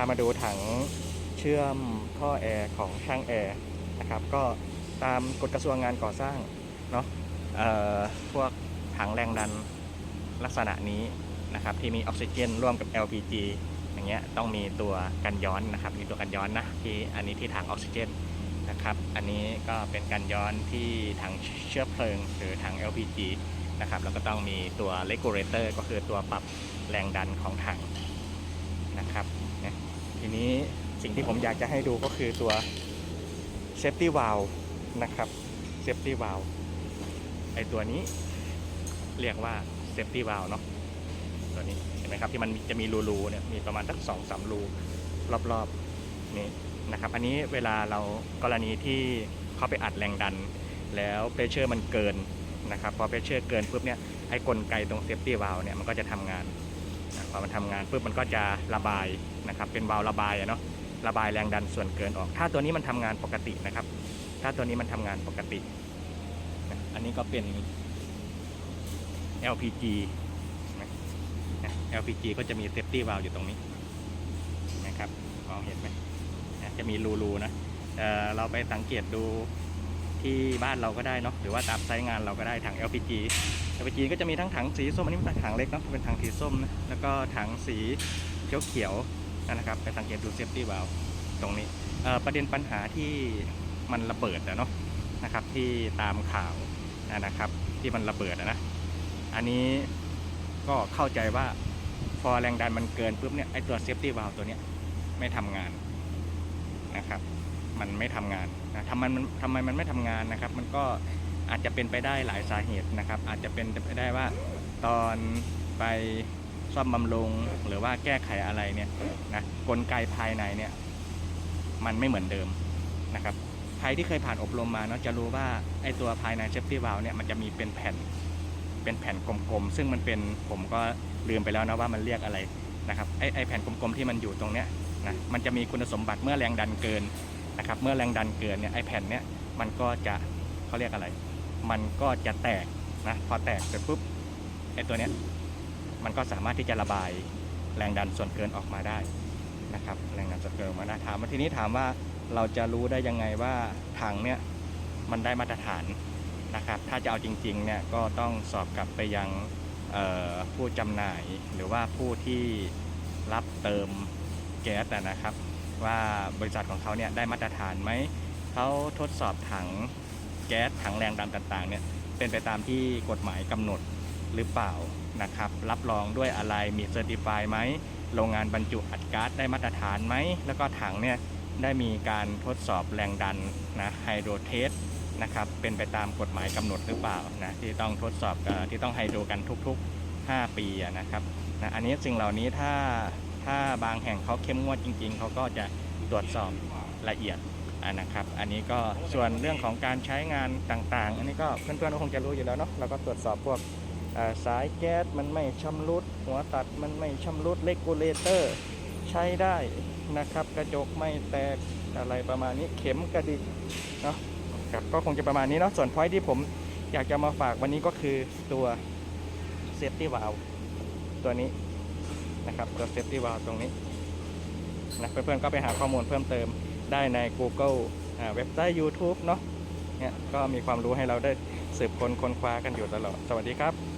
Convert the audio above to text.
ามาดูถังเชื่อมท่อแอร์ของช่างแอร์นะครับก็ตามกฎกระทรวงงานก่อสร้างเนาะพวกถังแรงดันลักษณะนี้นะครับที่มีออกซิเจนร่วมกับ LPG อย่างเงี้ยต้องมีตัวกันย้อนนะครับมีตัวกันย้อนนะที่อันนี้ที่ถังออกซิเจนนะครับอันนี้ก็เป็นกันย้อนที่ถังเชื้อเพลิง หรือถัง LPG นะครับแล้วก็ต้องมีตัว regulator ก็คือตัวปรับแรงดันของถัง นะครับนะทีนี้สิ่งที่ผมอยากจะให้ดูก็คือตัว safety valve นะครับ safety valve ไอตัวนี้เรียกว่า safety valve เนาะตัวนี้เห็นไหมครับที่มันจะมีรูๆเนี่ยมีประมาณสักสองสามรูรอบๆนี่นะครับ อันนี้เวลาเรากรณีที่เข้าไปอัดแรงดัน แล้วเพรสเชอร์มันเกินนะครับพอเพรสเชอร์เกินปุ๊บเนี่ยไอ้กลไกตรงเซฟตี้วาลเนี่ยมันก็จะทำงาน พอมันทำงานปุ๊บมันก็จะระบายนะครับ เป็นวาล์วระบายอะเนาะระบายแรงดันส่วนเกินออก ถ้าตัวนี้มันทำงานปกตินะครับ ถ้าตัวนี้มันทำงานปกติ อันนี้ก็เป็น LPG LPG ก็จะมีเซฟตี้วาลอยู่ตรงนี้นะครับมองเห็นไหมจะมีรูๆนะเเราไปสังเกตดูที่บ้านเราก็ได้เนาะหรือว่าตามไซต์งานเราก็ได้ถัง LPG LPG ก็จะมีทั้งถังสีส้มอันนี้เป็นถังเล็กนะเป็นถังสีส้มนะแล้วก็ถังสีเขียวเขียวนะครับไปสังเกตดูเซฟตี้วาลตรงนี้ประเด็นปัญหาที่มันระเบิดอะเนาะนะครับที่ตามข่าวนะครับที่มันระเบิดนะอันนี้ก็เข้าใจว่าพอแรงดันมันเกินปุ๊บเนี่ยไอตัวเซฟตี้วาลตัวเนี้ยไม่ทำงานนะครับ มันไม่ทำงานนะทำมันทำไมมันไม่ทำงานนะครับ มันก็ อาจจะเป็นไปได้หลายสาเหตุนะครับ อาจจะเป็นไปได้ว่าตอนไปซ่อมบำรุงหรือว่าแก้ไขอะไรเนี่ยนะกลไกภายในเนี่ยมันไม่เหมือนเดิมนะครับใครที่เคยผ่านอบรมมาเนาะจะรู้ว่าไอตัวภายในเซฟตี้วาลเนี่ยมันจะมีเป็นแผ่นเป็นแผ่นกลมๆ ซึ่งมันเป็นผมก็ลืมไปแล้วนะว่ามันเรียกอะไรนะครับไอไอแผ่นกลมๆที่มันอยู่ตรงเนี้ยนะมันจะมีคุณสมบัติเมื่อแรงดันเกินนะครับเมื่อแรงดันเกินเนี่ยไอแผ่นเนี่ยมันก็จะเขาเรียกอะไร มันก็จะแตกนะพอแตกเสร็จปุ๊บไอตัวเนี้ยมันก็สามารถที่จะระบายแรงดันส่วนเกินออกมาได้นะครับแรงดันส่วนเกินออกมาได้ถามมาทีนี้ถามว่าเราจะรู้ได้ยังไงว่าถังเนี่ยมันได้มาตรฐานนะครับถ้าจะเอาจริงๆเนี่ยก็ต้องสอบกลับไปยังผู้จำหน่ายหรือว่าผู้ที่รับเติมแก๊สนะครับ ว่าบริษัทของเขาเนี่ยได้มาตรฐานไหมเขาทดสอบถัง แก๊สถังแรงดันต่างๆเนี่ยเป็นไปตามที่กฎหมายกำหนดหรือเปล่านะครับ รับรองด้วยอะไรมีเซอร์ติฟายไหมโรงงานบรรจุอัดก๊าซได้มาตรฐานไหม แล้วก็ถังเนี่ยได้มีการทดสอบแรงดันนะไฮโดรเทสนะครับเป็นไปตามกฎหมายกำหนดหรือเปล่านะที่ต้องทดสอบที่ต้องไฮโดรกันทุกๆ 5 ปีนะครับนะอันนี้สิ่งเหล่านี้ถ้าถ้าบางแห่งเขาเข้มงวดจริง ๆเขาก็จะตรวจสอบละเอียด อะนะครับ อันนี้ก็ส่วนเรื่องของการใช้งานต่างๆ อันนี้ก็เพื่อนๆก็คงจะรู้อยู่แล้วเนาะเราก็ตรวจสอบพวกสายแก๊สมันไม่ชำรุด หัวตัดมันไม่ชำรุดเลกูเลเตอร์ใช้ได้นะครับ กระจกไม่แตกอะไรประมาณนี้เข็มกระดิกเนาะครับก็คงจะประมาณนี้เนาะส่วนพอยที่ผมอยากจะมาฝากวันนี้ก็คือตัวเซฟตี้วาลตัวนี้นะครับตัวเซฟตี้วาลตรงนี้นะเพื่อนๆก็ไปหาข้อมูลเพิ่มเติม ได้ใน Google เว็บไซต์ YouTube เนาะเนี่ยก็มีความรู้ให้เราได้สืบค้นค้นคว้ากันอยู่ตลอด สวัสดีครับ